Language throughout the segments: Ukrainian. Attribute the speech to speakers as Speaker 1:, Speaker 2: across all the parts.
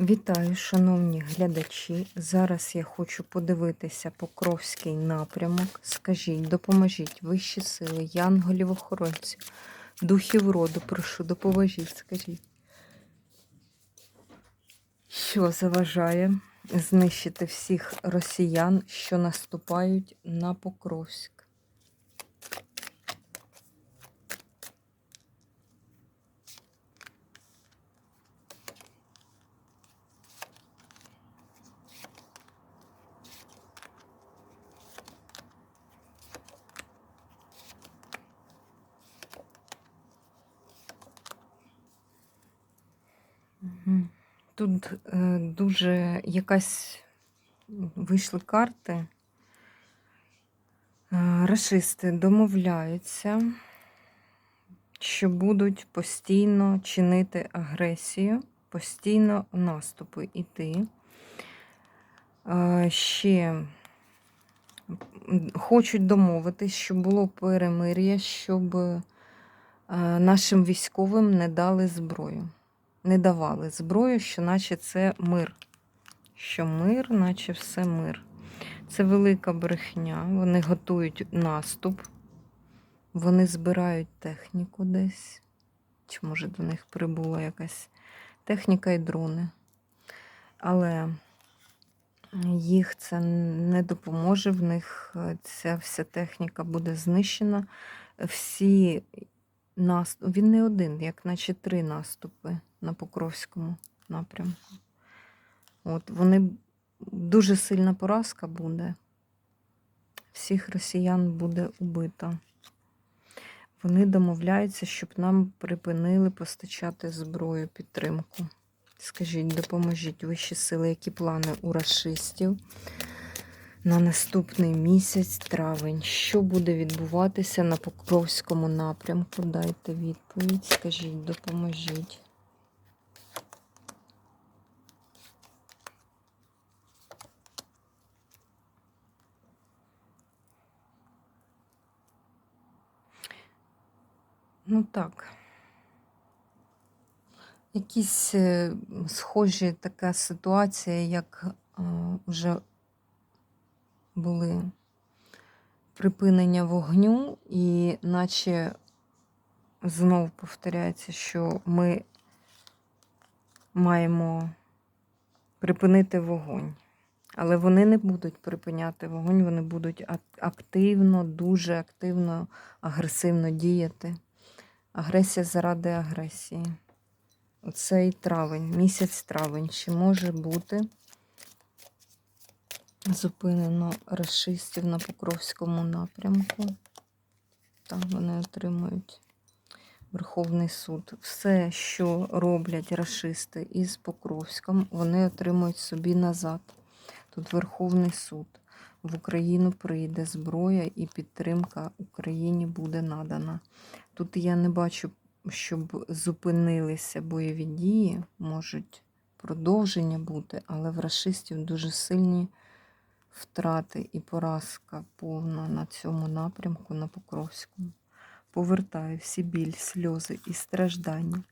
Speaker 1: Вітаю, шановні глядачі. Зараз я хочу подивитися Покровський напрямок. Скажіть, допоможіть вищі сили, янголів охоронців, духів роду, прошу, допоможіть, скажіть. Що заважає знищити всіх росіян, що наступають на Покровськ? Тут е, дуже якась вийшли карти. Е, Рашисти домовляються, що будуть постійно чинити агресію, постійно наступи йти. Е, Ще хочуть домовитись, щоб було перемир'я, щоб нашим військовим не дали зброю не давали зброю, що наче це мир. Що мир, наче все мир. Це велика брехня. Вони готують наступ, вони збирають техніку десь. Чи, може, до них прибула якась техніка і дрони. Але їх це не допоможе, в них е, ця вся техніка буде знищена. Всі наступ... Він не один, як наче три наступи на Покровському напрямку. От Вони дуже сильна поразка буде. Всіх росіян буде убито. Вони домовляються, щоб нам припинили постачати зброю підтримку. Скажіть, допоможіть вищі сили, які плани у расистів на наступний місяць, травень. Що буде відбуватися на Покровському напрямку? Дайте відповідь, скажіть, допоможіть. Ну так. Якісь е, схожі така ситуація, як е, вже були припинення вогню, і наче знов повторяється, що ми маємо припинити вогонь. Але вони не будуть припиняти вогонь, вони будуть активно, дуже активно, агресивно діяти. Агресія заради агресії. Оцей травень, місяць травень. Чи може бути зупинено расистів на Покровському напрямку? Там вони отримують Верховний суд. Все, що роблять расисти із Покровськом, вони отримують собі назад. Тут Верховний суд. В Україну прийде зброя і підтримка Україні буде надана. Тут я не бачу, щоб зупинилися бойові дії, можуть продовження бути, але в расистів дуже сильні втрати і поразка повна на цьому напрямку, на Покровському. Повертаю всі біль, сльози і страждання.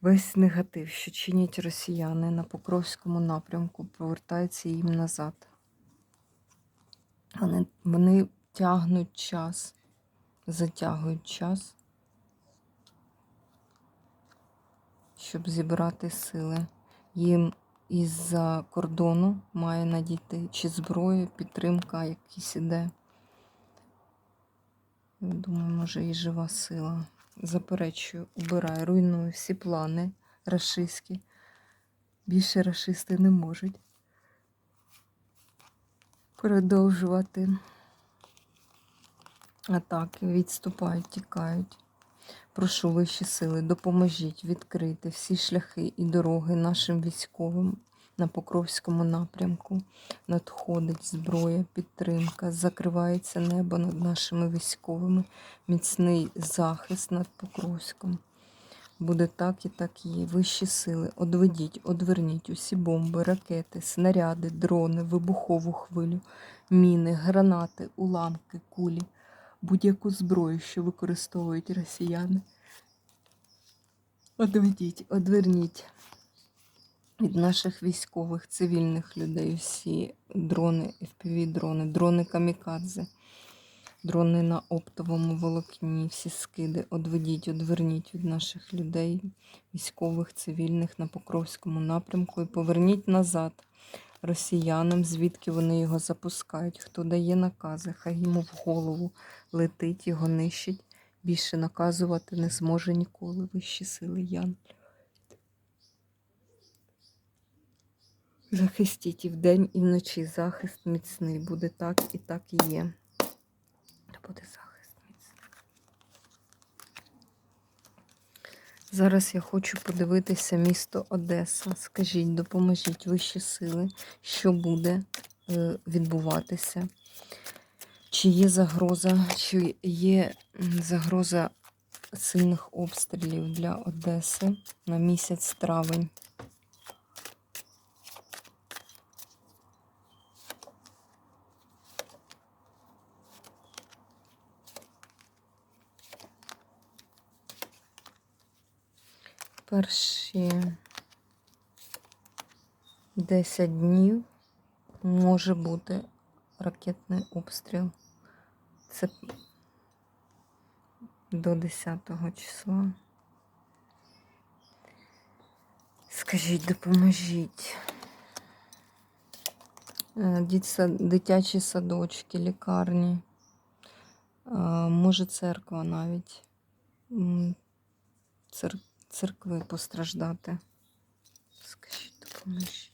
Speaker 1: Весь негатив, що чинять росіяни на Покровському напрямку, повертається їм назад. Вони, вони тягнуть час, затягують час, щоб зібрати сили. Їм із-за кордону має надійти чи зброя, підтримка якась іде. Думаю, може і жива сила. Заперечую, убираю, руйную всі плани рашистські. Більше рашисти не можуть продовжувати атаки, відступають, тікають. Прошу вищі сили, допоможіть відкрити всі шляхи і дороги нашим військовим на Покровському напрямку. Надходить зброя, підтримка, закривається небо над нашими військовими, міцний захист над Покровськом. Буде так і так є. Вищі сили. Одведіть, одверніть усі бомби, ракети, снаряди, дрони, вибухову хвилю, міни, гранати, уламки, кулі, будь-яку зброю, що використовують росіяни. Одведіть, одверніть від наших військових, цивільних людей, всі дрони, FPV-дрони, дрони камікадзе, дрони на оптовому волокні, всі скиди. Одведіть, одверніть від наших людей, військових, цивільних на Покровському напрямку і поверніть назад росіянам, звідки вони його запускають. Хто дає накази, хай йому в голову летить, його нищить. Більше наказувати не зможе ніколи вищі сили Ян. Захистіть і вдень, і вночі захист міцний. Буде так і так і є. Буде захист міцний. Зараз я хочу подивитися місто Одеса. Скажіть, допоможіть вищі сили, що буде е, відбуватися. Чи є загроза, чи є загроза сильних обстрілів для Одеси на місяць травень? Перші 10 днів може бути ракетний обстріл. Це до 10 числа. Скажіть, допоможіть. Е, Дитячі садочки, лікарні, е, може церква навіть. М, Цер... Церкви постраждати. Скажіть, допоможіть.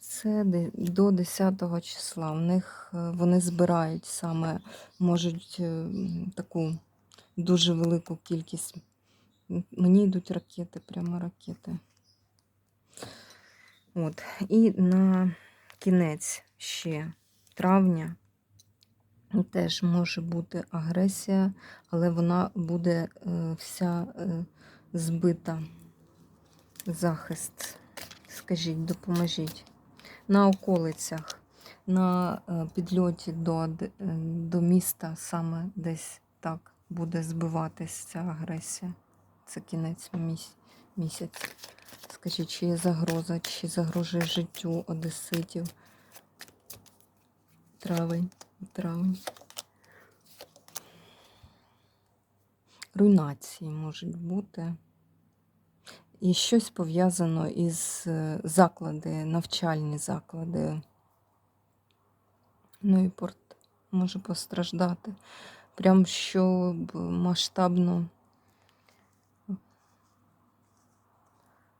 Speaker 1: Це до 10 числа. В них е, вони збирають саме, можуть е, таку дуже велику кількість. Мені йдуть ракети, прямо ракети. От. І на кінець ще травня теж може бути агресія, але вона буде е, вся е, збита. Захист. Скажіть, допоможіть. На околицях, на е, підльоті до, до міста саме десь так буде збиватись ця агресія. Це кінець міс- місяця. Скажіть, чи є загроза, чи загрожує життю одеситів? Травень, травень. Руйнації можуть бути. І щось пов'язано із е, заклади, навчальні заклади. Ну і порт може постраждати. Прям щоб масштабно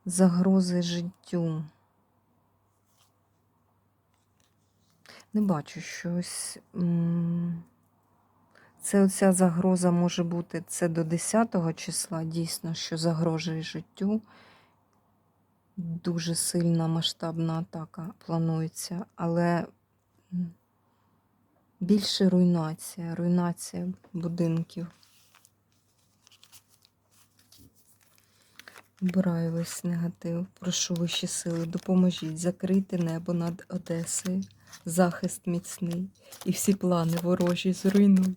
Speaker 1: загрози життю. Не бачу щось. Це оця загроза може бути це до 10 числа, дійсно, що загрожує життю. Дуже сильна масштабна атака планується, але більше руйнація, руйнація будинків. Вбираю весь негатив. Прошу вищі сили, допоможіть, закрити небо над Одесою, захист міцний і всі плани ворожі зруйнуй.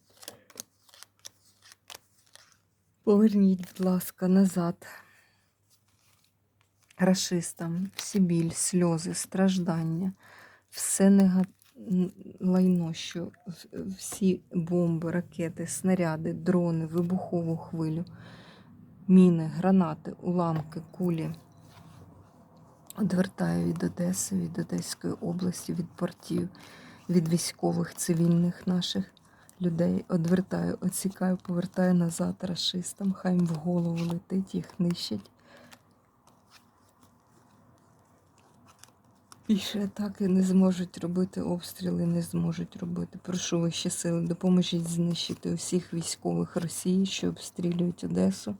Speaker 1: Поверніть, будь ласка, назад. Рашистам всі біль, сльози, страждання, все нега... н- лайно, що всі бомби, ракети, снаряди, дрони, вибухову хвилю, міни, гранати, уламки, кулі. Одвертаю від Одеси, від Одеської області, від портів, від військових, цивільних наших людей. Одвертаю, оцікаю, повертаю назад рашистам, хай їм в голову летить, їх нищать. Більше атаки не зможуть робити, обстріли не зможуть робити. Прошу вищі сили, допоможіть знищити усіх військових Росії, що обстрілюють Одесу.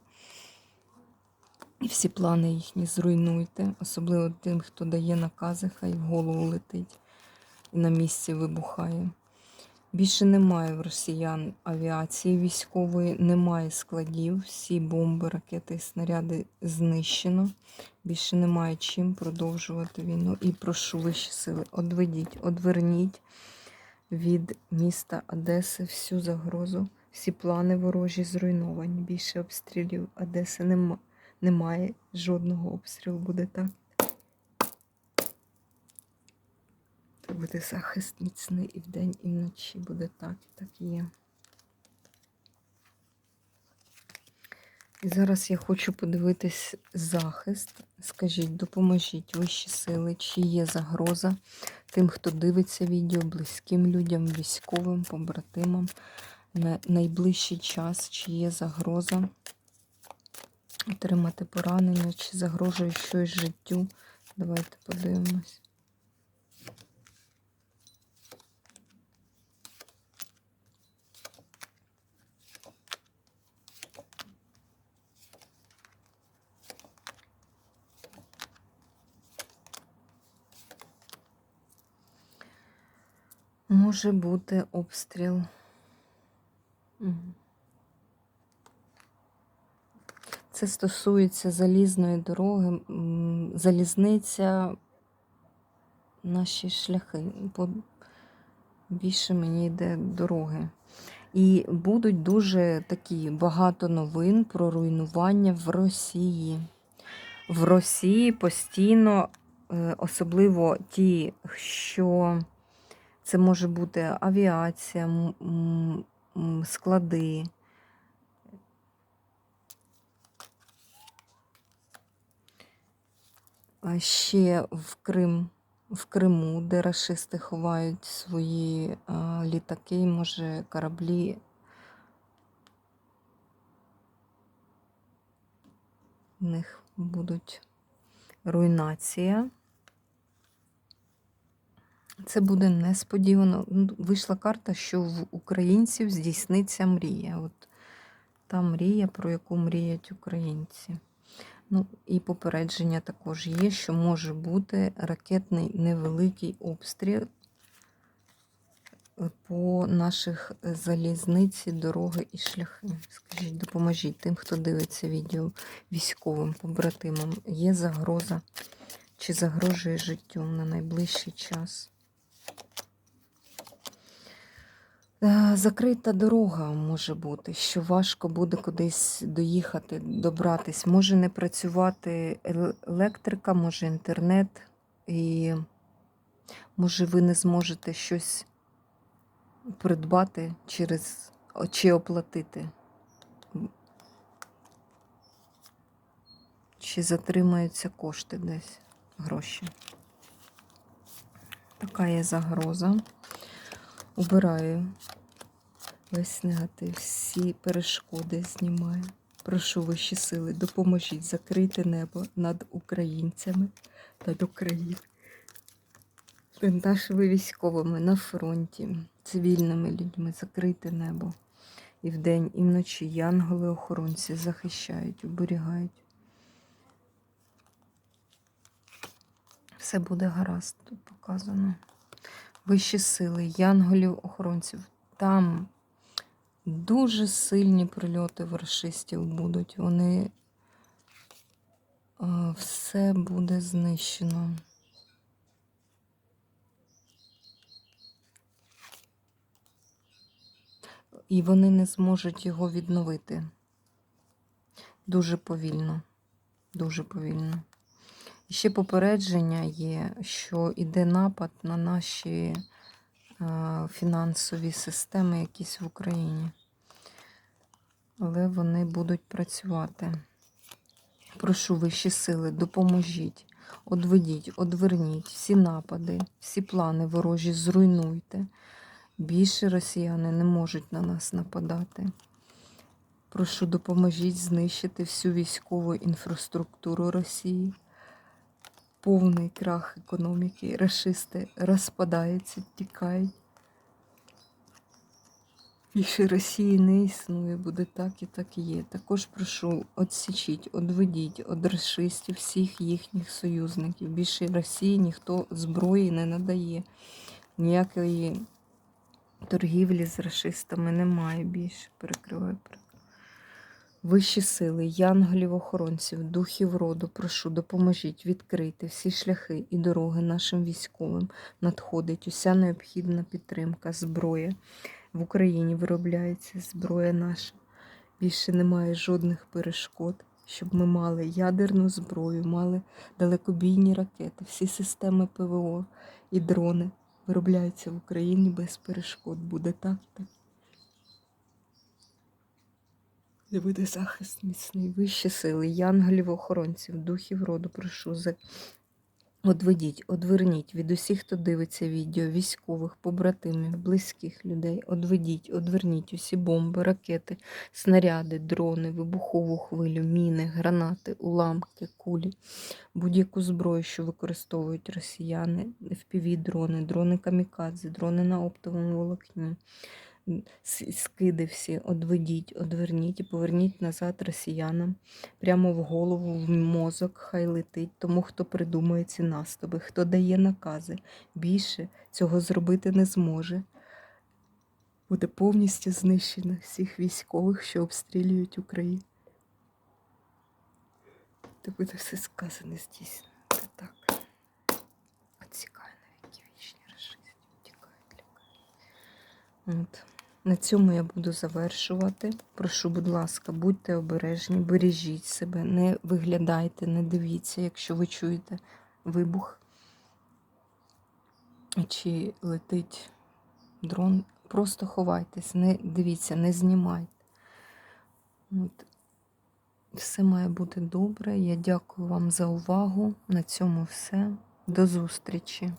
Speaker 1: І всі плани їхні зруйнуйте, особливо тим, хто дає накази, хай в голову летить і на місці вибухає. Більше немає в росіян авіації військової, немає складів, всі бомби, ракети снаряди знищено. Більше немає чим продовжувати війну. І прошу вищі сили, одведіть, одверніть від міста Одеси всю загрозу, всі плани ворожі зруйновані. Більше обстрілів Одеси нема, немає жодного обстрілу, буде так. Це буде захист міцний і вдень, і вночі буде так, так є. І зараз я хочу подивитись захист. Скажіть, допоможіть вищі сили, чи є загроза тим, хто дивиться відео, близьким людям, військовим, побратимам на найближчий час, чи є загроза отримати поранення, чи загрожує щось життю. Давайте подивимось. Може бути обстріл. Мгм. Це стосується залізної дороги, залізниця, наші шляхи. По- Більше мені йде дороги. І будуть дуже такі багато новин про руйнування в Росії. В Росії постійно, е, особливо ті, що це може бути авіація, склади. Ще в Крим, в Криму, де рашисти ховають свої літаки, може кораблі. В них будуть руйнація. Це буде несподівано. Ну, Вийшла карта, що в українців здійсниться мрія. От та мрія, про яку мріють українці. Ну, і попередження також є, що може бути ракетний невеликий обстріл е, по наших залізниці, дороги і шляхи. Скажіть, допоможіть тим, хто дивиться відео військовим побратимам. Є загроза чи загрожує життю на найближчий час. Е, Закрита дорога може бути, що важко буде кудись доїхати, добратись. Може не працювати електрика, може інтернет, і може ви не зможете щось придбати через чи оплатити. Чи затримаються кошти десь, гроші. Така є загроза. Убираю весь негатив, всі перешкоди знімаю. Прошу вищі сили, допоможіть закрити небо над українцями, над Україною, нашими військовими на фронті, цивільними людьми, закрити небо. І вдень, і вночі янголи-охоронці захищають, оберігають. Все буде гаразд, тут показано. Вищі сили, янголів-охоронців. Там дуже сильні прильоти в рашистів будуть. Вони е, все буде знищено. І вони не зможуть його відновити. Дуже повільно. Дуже повільно. Ще попередження є, що йде напад на наші фінансові системи, якісь в Україні. Але вони будуть працювати. Прошу вищі сили, допоможіть, одведіть, одверніть всі напади, всі плани ворожі зруйнуйте. Більше росіяни не можуть на нас нападати. Прошу, допоможіть знищити всю військову інфраструктуру Росії. Повний крах економіки. Рашисти розпадаються, тікають. Більше Росії не існує, буде так і так і є. Також прошу, отсічіть, одведіть од рашистів всіх їхніх союзників. Більше Росії ніхто зброї не надає. Ніякої торгівлі з рашистами немає більше. Перекриваю. Вищі сили, янголів-охоронців, духів роду, прошу, допоможіть відкрити всі шляхи і дороги нашим військовим. Надходить уся необхідна підтримка, зброя. В Україні виробляється зброя наша. Більше немає жодних перешкод. щоб ми мали ядерну зброю, мали далекобійні ракети, всі системи ПВО і дрони виробляються в Україні без перешкод. Буде так так. Де буде захист міцний, вищі сили, янголів, охоронців, духів роду, прошу за. Одведіть, одверніть від усіх, хто дивиться відео, військових, побратимів, близьких людей. Одведіть, одверніть усі бомби, ракети, снаряди, дрони, вибухову хвилю, міни, гранати, уламки, кулі, будь-яку зброю, що використовують росіяни, FPV-дрони, дрони камікадзе, дрони на оптовому волокні. Скиди всі, одведіть, одверніть і поверніть назад росіянам прямо в голову, в мозок, хай летить тому, хто придумує ці наступи, хто дає накази. Більше цього зробити не зможе. Буде повністю знищено всіх військових, що обстрілюють Україну. Та буде все сказане здійснено. Це так. Отсікає навіки вічні расисти, втікають лякають. От. На цьому я буду завершувати. Прошу, будь ласка, будьте обережні, бережіть себе, не виглядайте, не дивіться, якщо ви чуєте вибух чи летить дрон. Просто ховайтесь, не дивіться, не знімайте. От. Все має бути добре. Я дякую вам за увагу. На цьому все. До зустрічі.